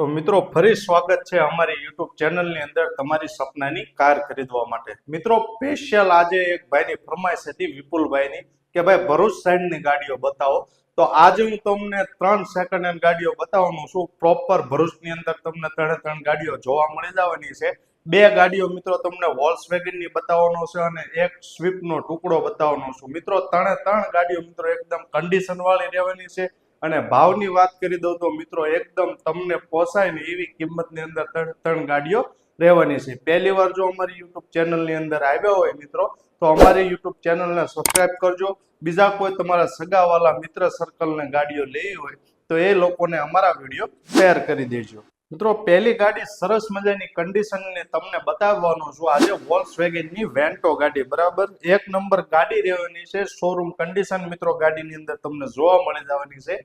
તો મિત્રો, ફરી સ્વાગત છે અમારી યુટ્યુબ ચેનલની અંદર તમારી સપનાની કાર ખરીદવા માટે. મિત્રો સ્પેશિયલ આજે એક ભાઈની ફરમાઈશ હતી વિપુલભાઈની કે, ભાઈ, ભરૂચ સાઈડની ગાડીઓ બતાવો. તો આજે હું તમને ત્રણ સેકન્ડ હેન્ડ ગાડીઓ બતાવવાનું છું. પ્રોપર ભરૂચની અંદર તમને ત્રણે ત્રણ ગાડીઓ જોવા મળી જવાની છે. બે ગાડીઓ મિત્રો તમને વોલ્સની બતાવવાનો છે અને એક સ્વીપનો ટુકડો બતાવવાનો છું. મિત્રો, ત્રણે ત્રણ ગાડીઓ મિત્રો એકદમ કન્ડિશન વાળી રહેવાની છે. અને ભાવની વાત કરી દઉં તો મિત્રો એકદમ તમને પોસાય ને એવી કિંમતની અંદર ત્રણ ગાડીઓ રહેવાની છે. પહેલી વાર જો અમારી યુટ્યુબ ચેનલની અંદર આવ્યા હોય મિત્રો, તો અમારી યુટ્યુબ ચેનલને સબસ્ક્રાઈબ કરજો. બીજા કોઈ તમારા સગાવાલા મિત્ર સર્કલને ગાડીઓ લેવી હોય, તો એ લોકોને અમારા વીડિયો શેર કરી દેજો. મિત્રો, પહેલી ગાડી સરસ મજાની કન્ડિશનને તમને બતાવવાનો છું. આજે વોલ્સની વેન્ટો ગાડી, બરાબર? એક નંબર ગાડી રહેવાની છે. શોરૂમ કન્ડિશન મિત્રો ગાડીની અંદર તમને જોવા મળી જવાની છે.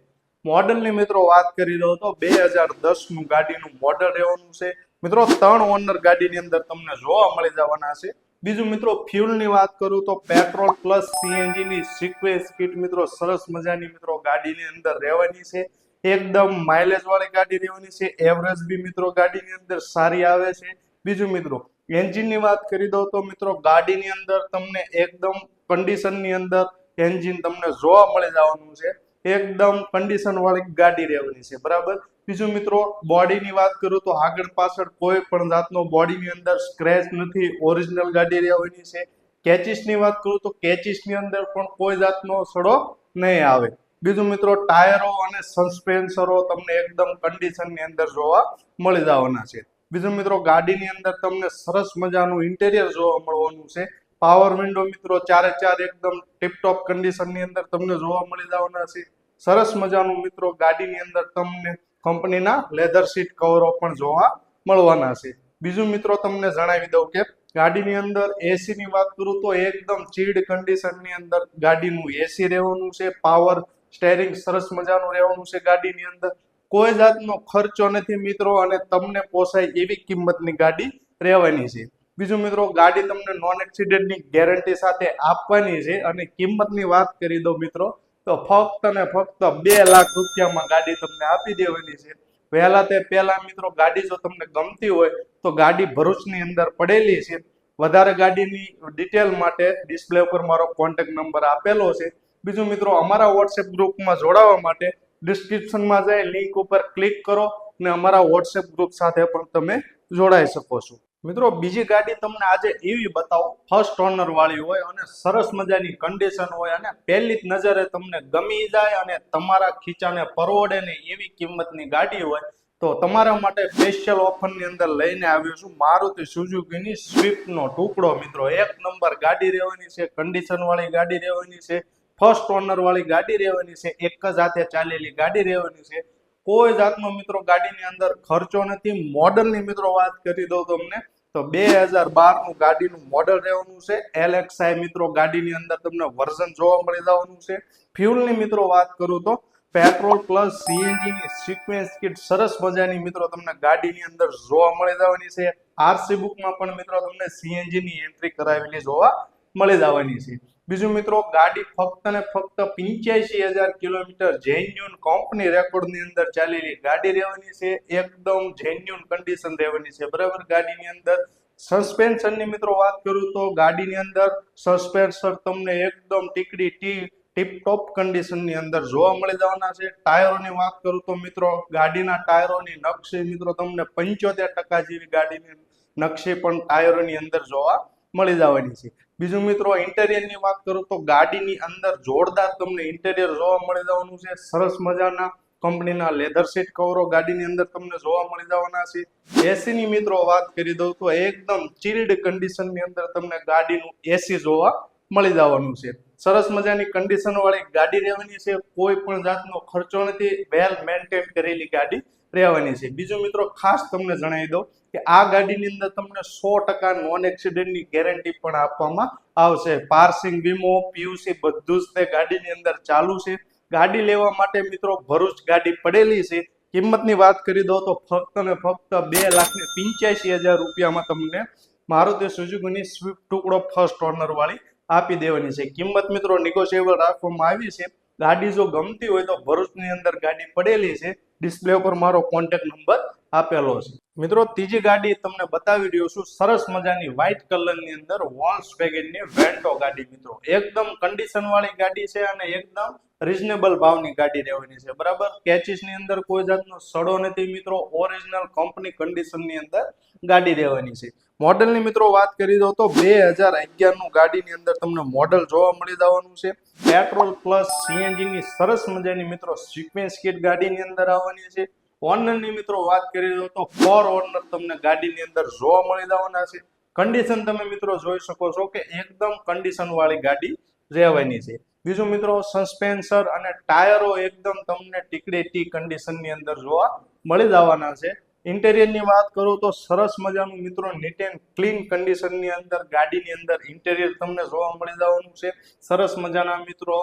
મોડલની મિત્રો વાત કરી રહ્યો તો બે હજાર દસનું ગાડીનું મોડલ રહેવાનું છે. મિત્રો, ત્રણ ઓનર ગાડીની અંદર તમને જોવા મળી જવાના છે. બીજું મિત્રો ફ્યુલની વાત કરું તો પેટ્રોલ પ્લસ સીએનજી ની સિક્વેન્સ કિટ મિત્રો સરસ મજાની મિત્રો ગાડીની અંદર રહેવાની છે. એકદમ માઇલેજ વાળી ગાડી રહેવાની છે એવરેજ બી મિત્રો ગાડીની અંદર સારી આવે છે. બીજું મિત્રો એન્જિનની વાત કરી દઉં તો મિત્રો, ગાડીની અંદર તમને એકદમ કન્ડિશનની અંદર એન્જિન તમને જોવા મળી જવાનું છે. એકદમ કન્ડિશન વાળી ગાડી રહેવાની છે, બરાબર? બીજું મિત્રો બોડીની વાત કરું તો આગળ પાછળ કોઈ પણ જાતનો બોડીની અંદર સ્ક્રેચ નથી ઓરિજિનલ ગાડી રહેવાની છે. કેચિસની વાત કરું તો કેચિસની અંદર પણ કોઈ જાતનો સડો નહીં આવે. બીજું મિત્રો, ટાયરો અને સસ્પેન્સરો તમને એકદમ કન્ડિશનની અંદર જોવા મળી જવાના છે. બીજું મિત્રો, ગાડીની અંદર તમને સરસ મજાનું ઇન્ટેરિયર જોવા મળવાનું છે. પાવર વિન્ડો મિત્રો, ચારે ચાર એકદમ ટીપટોપ કન્ડિશનની અંદર તમને જોવા મળી જવાના છે. સરસ મજાનું મિત્રો, ગાડીની અંદર તમને કંપનીના લેધર સીટ કવરો પણ જોવા મળવાના છે. બીજું મિત્રો, તમને જણાવી દઉં કે ગાડીની અંદર એસીની વાત કરું તો એકદમ ચીડ કન્ડિશનની અંદર ગાડીનું એસી રહેવાનું છે. પાવર સ્ટેરિંગ સરસ મજાનું રહેવાનું છે ગાડીની અંદર. કોઈ જાતનો ખર્ચો નથી મિત્રો અને તમને પોસાય એવી કિંમતની ગાડી રહેવાની છે. બીજું મિત્રો, ગાડી તમને નોન એક્સિડન્ટની ગેરંટી સાથે આપવાની છે અને કિંમતની વાત કરી દો મિત્રો, તો ફક્ત ને ફક્ત બે લાખ રૂપિયામાં ગાડી તમને આપી દેવાની છે. વહેલા તે પહેલા મિત્રો, ગાડી જો તમને ગમતી હોય, તો ગાડી ભરૂચની અંદર પડેલી છે. વધારે ગાડીની ડિટેલ માટે ડિસ્પ્લે ઉપર મારો કોન્ટેક્ટ નંબર આપેલો છે. બીજું મિત્રો, અમારા વોટ્સએપ ગ્રુપમાં જોડાવા માટે ડિસ્ક્રિપ્શનમાં જઈ લિંક ઉપર ક્લિક કરો ને અમારા વોટ્સએપ ગ્રુપ સાથે પણ તમે જોડાઈ શકો છો. મિત્રો, બીજી ગાડી તમને આજે એવી બતાવો. ફર્સ્ટ ઓનર વાળી હોય અને સરસ મજાની કન્ડિશન હોય અને પહેલી જ નજરે તમને ગમી જાય અને તમારા ખીચાને પરવડે ને એવી કિંમતની ગાડી હોય, તો તમારા માટે સ્પેશિયલ ઓફરની અંદર લઈને આવ્યો છું. મારુતિ સુઝુકીની સ્વિફ્ટનો ટુકડો, મિત્રો. એક નંબર ગાડી રહેવાની છે કન્ડિશન વાળી ગાડી રહેવાની છે. ફર્સ્ટ ઓનર વાળી ગાડી રહેવાની છે, એક જ હાથે ચાલેલી ગાડી રહેવાની છે. કોઈ જાતનો મિત્રો ગાડીની અંદર ખર્ચો નથી. મોડલની મિત્રો વાત કરી દઉં તમને. તો બે હજાર બારનું ગાડીનું મોડલ રહેવાનું છે. એલએક્સઆઈ મિત્રો ગાડીની અંદર તમને વર્ઝન જોવા મળી જવાનું છે. ફ્યુલની મિત્રો વાત કરું તો પેટ્રોલ પ્લસ સીએનજી ની સિક્વેન્સ કિટ સરસ મજાની મિત્રો તમને ગાડીની અંદર જોવા મળી જવાની છે. આરસી બુકમાં પણ મિત્રો તમને સીએનજી ની એન્ટ્રી કરાવેલી જોવા મળી જવાની છે. બીજું મિત્રો, ગાડી ફક્ત ને ફક્ત પંચ્યાસી હજાર કિલોમીટર જેન્યુન કંપની રેકોર્ડની અંદર ચાલેલી ગાડી રહેવાની છે, એકદમ જેન્યુન કન્ડિશન રહેવાની છે. બરાબર? ગાડીની અંદર સસ્પેન્શનની મિત્રો વાત કરું તો ગાડીની અંદર સસ્પેન્શન તમને એકદમ ટીકડી ટી ટીપ ટોપ કન્ડિશનની અંદર જોવા મળી જવાના છે. ટાયરોની વાત કરું તો મિત્રો, ગાડીના ટાયરોની નકશી મિત્રો તમને પંચોતેર ટકા જેવી ગાડીની નકશી પણ ટાયરોની અંદર જોવા મળી જવાની છે. બીજું મિત્રો ઇન્ટેરિયરની વાત કરું તો ગાડીની અંદર જોરદાર તમને ઇન્ટેરિયર જોવા મળી જવાનું છે. સરસ મજાના કંપનીના લેધર સીટ કવરો ગાડીની અંદર તમને જોવા મળી જવાના છે. એસીની મિત્રો વાત કરી દઉં તો એકદમ ચિલ્ડ કન્ડિશનની અંદર તમને ગાડીનું એસી જોવા મળી જવાનું છે. સરસ મજાની કન્ડિશન વાળી ગાડી રહેવાની છે. કોઈ પણ જાતનો ખર્ચો નથી. વેલ મેન્ટેન કરેલી ગાડી. રહેવાની છે. બીજું મિત્રો ખાસ તમને જણાવી દઉં કે આ ગાડીની અંદર તમને સો ટકા નોન એક્સિડન્ટની ગેરંટી પણ આપવામાં આવશે. પાર્સિંગ વીમો પીયુસી બધું જ તે ગાડીની અંદર ચાલુ છે. ગાડી લેવા માટે મિત્રો ભરૂચ ગાડી પડેલી છે. કિંમતની વાત કરી દો તો ફક્ત ને ફક્ત બે લાખ ને પંચ્યાસી હજાર રૂપિયામાં તમને મારુતિ સુઝુકીની સ્વિફ્ટ ટુકડો ફર્સ્ટ ઓનર વાળી આપી દેવાની છે. કિંમત મિત્રો નિગોશિયેબલ રાખવામાં આવી છે. ગાડી જો ગમતી હોય તો ભરૂચની અંદર ગાડી પડેલી છે. ડિસ્પ્લે ઉપર મારો કોન્ટેક્ટ નંબર આપેલો છે. મિત્રો, ત્રીજી ગાડી તમને બતાવી રહ્યો છું. સરસ મજાની વ્હાઇટ કલરની અંદર વોલ્સ વેગનની વેન્ટો ગાડી, મિત્રો. એકદમ કન્ડિશન વાળી ગાડી છે અને એકદમ રિઝનેબલ ભાવની ગાડી રહેવાની છે. બરાબર? કેચીસની અંદર કોઈ જાતનો સડો નથી, મિત્રો. ઓરિજિનલ કંપની કન્ડિશનની અંદર ગાડી રહેવાની છે. મોડલની મિત્રો, વાત કરી દો તો બે હજાર અગિયારનું ગાડીની અંદર તમને મોડલ જોવા મળી જવાનું છે. પેટ્રોલ પ્લસ સીએનજી ની સરસ મજાની, મિત્રો સિક્વેન્સ કિટ ગાડીની અંદર આવવાની છે. ઓનરની મિત્રો વાત કરી દો તો ફોર ઓનર તમને ગાડીની અંદર જોવા મળી જવાના છે. કન્ડિશન તમે મિત્રો જોઈ શકો છો કે એકદમ કન્ડિશન વાળી ગાડી રહેવાની છે. બીજું મિત્રો સસ્પેન્સર અને ટાયરો એકદમ તમને ટીકડે ટી કન્ડિશનની અંદર જોવા મળી જવાના છે. ઇન્ટેરિયરની વાત કરું તો સરસ મજાનું મિત્રો નીટ એન્ડ ક્લીન કન્ડિશનની અંદર ગાડીની અંદર ઇન્ટેરિયર તમને જોવા મળી જવાનું છે. સરસ મજાના મિત્રો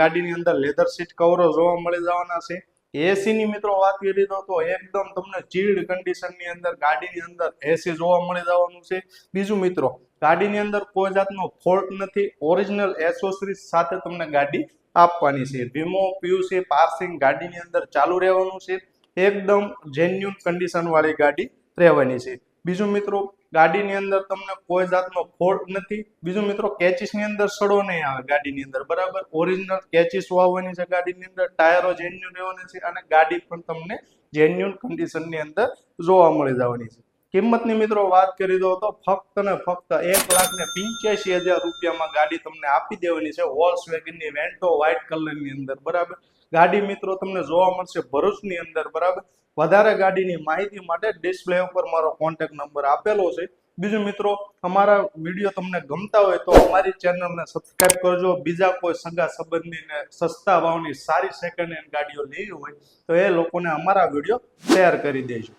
ગાડીની અંદર લેધર સીટ કવરો જોવા મળી જવાના છે. એસી ની મિત્રો વાત કરી દો તો એકદમ તમને ચીલ્ડ કન્ડિશનની અંદર, ગાડીની અંદર એસી જોવા મળી જવાનું છે. બીજું મિત્રો, ગાડીની અંદર કોઈ જાતનો ફોલ્ટ નથી. ઓરિજિનલ એસોસરીઝ સાથે તમને ગાડી આપવાની છે. વીમો પીયુસી પાર્સિંગ ગાડીની અંદર ચાલુ રહેવાનું છે. એકદમ જેન્યુન કન્ડિશન વાળી ગાડી રહેવાની છે. બીજું મિત્રો ગાડીની અંદર તમને કોઈ જાતનો ફોલ્ટ નથી. બીજું મિત્રો કેચીસની અંદર સડો નહીં આવે ગાડીની અંદર, બરાબર? ઓરિજિનલ કેચીસ વાવવાની છે ગાડીની અંદર ટાયરો જેન્યુન રહેવાની છે અને ગાડી પણ તમને જેન્યુન કન્ડિશનની અંદર જોવા મળી જવાની છે. કિંમતની મિત્રો, વાત કરી દો તો ફક્ત ને ફક્ત એક લાખ ને પિંચ્યાસી હજાર રૂપિયામાં ગાડી તમને આપી દેવાની છે વોલ્સ વેગનની વેન્ટો વ્હાઇટ કલરની અંદર, બરાબર? ગાડી મિત્રો, તમને જોવા મળશે ભરૂચની અંદર, બરાબર? વધારે ગાડીની માહિતી માટે ડિસ્પ્લે ઉપર મારો કોન્ટેક્ટ નંબર આપેલો છે. બીજું મિત્રો, અમારા વીડિયો તમને ગમતા હોય તો અમારી ચેનલને સબસ્ક્રાઇબ કરજો. બીજા કોઈ સગા સંબંધીને સસ્તા ભાવની સારી સેકન્ડ હેન્ડ ગાડીઓ લેવી હોય તો એ લોકોને અમારા વીડિયો શેર કરી દેજો.